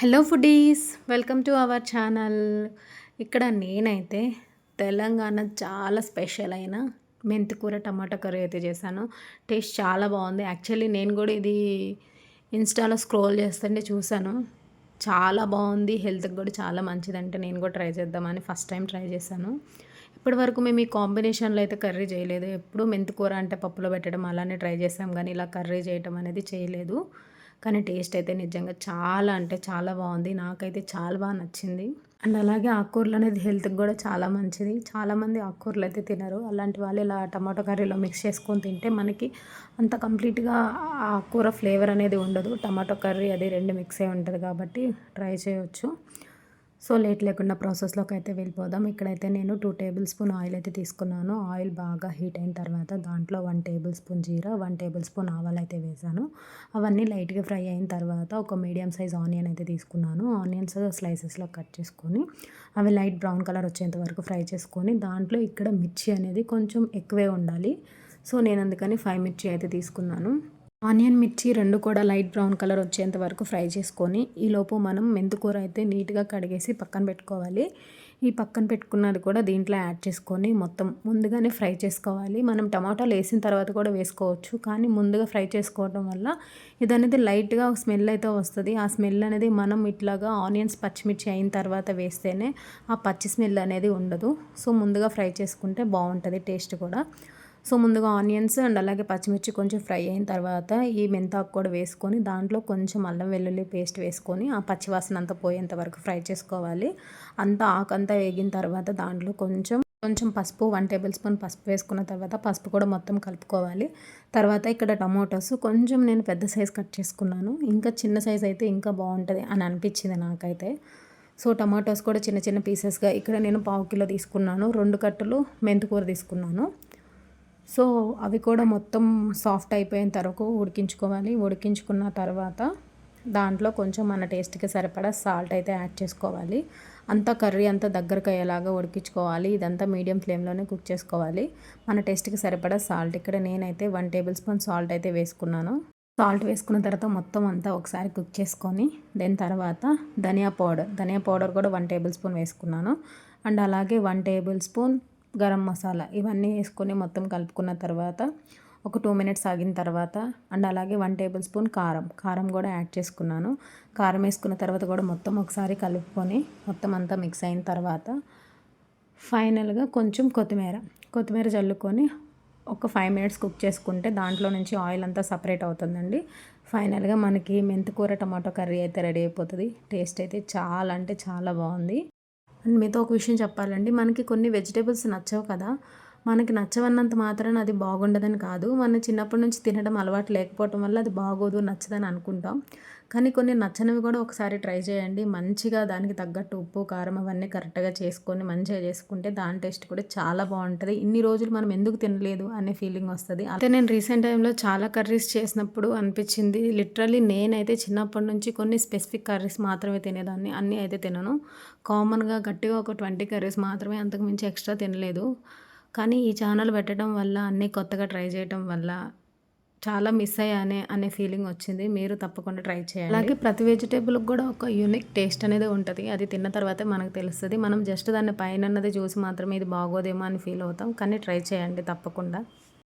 Hello foodies welcome to our channel ఇక్కడ నేనైతే తెలంగాణ చాలా స్పెషల్ అయిన మెంతికూర టమాటా కర్రీ అయితే చేశాను. టేస్ట్ చాలా బాగుంది. యాక్చువల్లీ నేను కూడా ఇది ఇన్స్టాలో స్క్రోల్ చేస్తుంటే చూశాను. చాలా బాగుంది. హెల్త్కి కూడా చాలా మంచిదంటే నేను కూడా ట్రై చేద్దామని ఫస్ట్ టైం ట్రై చేశాను. ఇప్పటి వరకు మేము ఈ కాంబినేషన్లో అయితే కర్రీ చేయలేదు. ఎప్పుడు మెంతికూర అంటే పప్పులో పెట్టడం అలానే ట్రై చేసాం కానీ ఇలా కర్రీ చేయడం అనేది చేయలేదు. కానీ టేస్ట్ అయితే నిజంగా చాలా అంటే చాలా బాగుంది. నాకైతే చాలా బాగా నచ్చింది. అండ్ అలాగే ఆకుకూరలు అనేది హెల్త్కి కూడా చాలా మంచిది. చాలామంది ఆకుకూరలు అయితే తినరు. అలాంటి వాళ్ళు ఇలా టమాటో కర్రీలో మిక్స్ చేసుకొని తింటే మనకి అంత కంప్లీట్గా ఆకుకూర ఫ్లేవర్ అనేది ఉండదు. టమాటో కర్రీ అది రెండు మిక్స్ అయి ఉంటుంది కాబట్టి ట్రై చేయవచ్చు సో లేట్ లేకుండా ప్రాసెస్లోకి అయితే వెళ్ళిపోదాం. ఇక్కడైతే నేను టూ టేబుల్ స్పూన్ ఆయిల్ అయితే తీసుకున్నాను. ఆయిల్ బాగా హీట్ అయిన తర్వాత దాంట్లో వన్ టేబుల్ స్పూన్ జీరా వన్ టేబుల్ స్పూన్ ఆవాలు అయితే వేసాను. అవన్నీ లైట్గా ఫ్రై అయిన తర్వాత ఒక మీడియం సైజ్ ఆనియన్ అయితే తీసుకున్నాను. ఆనియన్స్ స్లైసెస్లో కట్ చేసుకొని అవి లైట్ బ్రౌన్ కలర్ వచ్చేంత వరకు ఫ్రై చేసుకొని దాంట్లో ఇక్కడ మిర్చి అనేది కొంచెం ఎక్కువే ఉండాలి. సో నేను అందుకని ఫైవ్ మిర్చి అయితే తీసుకున్నాను. ఆనియన్ మిర్చి రెండు కూడా లైట్ బ్రౌన్ కలర్ వచ్చేంత వరకు ఫ్రై చేసుకొని ఈలోపు మనం మెంతుకూర అయితే నీట్గా కడిగేసి పక్కన పెట్టుకోవాలి. ఈ పక్కన పెట్టుకున్నది కూడా దీంట్లో యాడ్ చేసుకొని మొత్తం ముందుగానే ఫ్రై చేసుకోవాలి. మనం టమాటాలు వేసిన తర్వాత కూడా వేసుకోవచ్చు కానీ ముందుగా ఫ్రై చేసుకోవడం వల్ల ఇది అనేది లైట్గా స్మెల్ అయితే వస్తుంది. ఆ స్మెల్ అనేది మనం ఇట్లాగా ఆనియన్స్ పచ్చిమిర్చి అయిన తర్వాత వేస్తేనే ఆ పచ్చి స్మెల్ అనేది ఉండదు. సో ముందుగా ఫ్రై చేసుకుంటే బాగుంటుంది టేస్ట్ కూడా. సో ముందుగా ఆనియన్స్ అండ్ అలాగే పచ్చిమిర్చి కొంచెం ఫ్రై అయిన తర్వాత ఈ మెంతాకు కూడా వేసుకొని దాంట్లో కొంచెం అల్లం వెల్లుల్లి పేస్ట్ వేసుకొని ఆ పచ్చివాసన అంతా పోయేంత వరకు ఫ్రై చేసుకోవాలి. అంతా ఆకంతా వేగిన తర్వాత దాంట్లో కొంచెం కొంచెం పసుపు వన్ టేబుల్ స్పూన్ పసుపు వేసుకున్న తర్వాత పసుపు కూడా మొత్తం కలుపుకోవాలి. తర్వాత ఇక్కడ టమాటోస్ కొంచెం నేను పెద్ద సైజ్ కట్ చేసుకున్నాను. ఇంకా చిన్న సైజ్ అయితే ఇంకా బాగుంటుంది అని అనిపించింది నాకైతే. సో టమాటోస్ కూడా చిన్న చిన్న పీసెస్గా ఇక్కడ నేను పావు కిలో తీసుకున్నాను. రెండు కట్టలు మెంతికూర తీసుకున్నాను. సో అవి కూడా మొత్తం సాఫ్ట్ అయిపోయిన తర్వాత ఉడికించుకోవాలి. ఉడికించుకున్న తర్వాత దాంట్లో కొంచెం మన టేస్ట్కి సరిపడా సాల్ట్ అయితే యాడ్ చేసుకోవాలి. అంతా కర్రీ అంతా దగ్గరకు అయ్యేలాగా ఉడికించుకోవాలి. ఇదంతా మీడియం ఫ్లేమ్లోనే కుక్ చేసుకోవాలి. మన టేస్ట్కి సరిపడా సాల్ట్. ఇక్కడ నేనైతే వన్ టేబుల్ స్పూన్ సాల్ట్ అయితే వేసుకున్నాను. సాల్ట్ వేసుకున్న తర్వాత మొత్తం అంతా ఒకసారి కుక్ చేసుకొని దాని తర్వాత ధనియా పౌడర్. ధనియా పౌడర్ కూడా వన్ టేబుల్ స్పూన్ వేసుకున్నాను. అండ్ అలాగే one tablespoon garam masala ఇవన్నీ వేసుకొని మొత్తం కలుపుకున్న తర్వాత ఒక టూ మినిట్స్ ఆగిన తర్వాత అండ్ అలాగే వన్ టేబుల్ స్పూన్ కారం. కారం కూడా యాడ్ చేసుకున్నాను. కారం వేసుకున్న తర్వాత కూడా మొత్తం ఒకసారి కలుపుకొని మొత్తం అంతా మిక్స్ అయిన తర్వాత ఫైనల్గా కొంచెం కొత్తిమీర. కొత్తిమీర చల్లుకొని ఒక ఫైవ్ మినిట్స్ కుక్ చేసుకుంటే దాంట్లో నుంచి ఆయిల్ అంతా సపరేట్ అవుతుందండి. ఫైనల్గా మనకి మెంతికూర టమాటో కర్రీ అయితే రెడీ అయిపోతుంది. టేస్ట్ అయితే చాలా అంటే చాలా బాగుంది. అండ్ మీతో ఒక విషయం చెప్పాలండి. మనకి కొన్ని వెజిటేబుల్స్ నచ్చవు కదా. మనకి నచ్చవన్నంత మాత్రాన అది బాగుండదని కాదు. మన చిన్నప్పటి నుంచి తినడం అలవాటు లేకపోవటం వల్ల అది బాగోదు నచ్చదని అనుకుంటాం. కానీ కొన్ని నచ్చనివి కూడా ఒకసారి ట్రై చేయండి. మంచిగా దానికి తగ్గట్టు ఉప్పు కారం అవన్నీ కరెక్ట్గా చేసుకొని మంచిగా చేసుకుంటే దాని టేస్ట్ కూడా చాలా బాగుంటుంది. ఇన్ని రోజులు మనం ఎందుకు తినలేదు అనే ఫీలింగ్ వస్తుంది. అయితే నేను రీసెంట్ టైంలో చాలా కర్రీస్ చేసినప్పుడు అనిపించింది. లిటరలీ నేనైతే చిన్నప్పటి నుంచి కొన్ని స్పెసిఫిక్ కర్రీస్ మాత్రమే తినేదాన్ని. అన్నీ అయితే తినను. కామన్గా గట్టిగా ఒక ట్వంటీ కర్రీస్ మాత్రమే అంతకుమించి ఎక్స్ట్రా తినలేదు. కానీ ఈ ఛానల్ పెట్టడం వల్ల అన్నీ కొత్తగా ట్రై చేయడం వల్ల చాలా మిస్ అయ్యానే అనే ఫీలింగ్ వచ్చింది. మీరు తప్పకుండా ట్రై చేయాలి అలాగే ప్రతి వెజిటేబుల్కి కూడా ఒక యూనిక్ టేస్ట్ అనేది ఉంటుంది. అది తిన్న తర్వాతే మనకు తెలుస్తుంది. మనం జస్ట్ దాన్ని పైన చూసి మాత్రమే ఇది బాగోదేమో అని ఫీల్ అవుతాం. కానీ ట్రై చేయండి తప్పకుండా.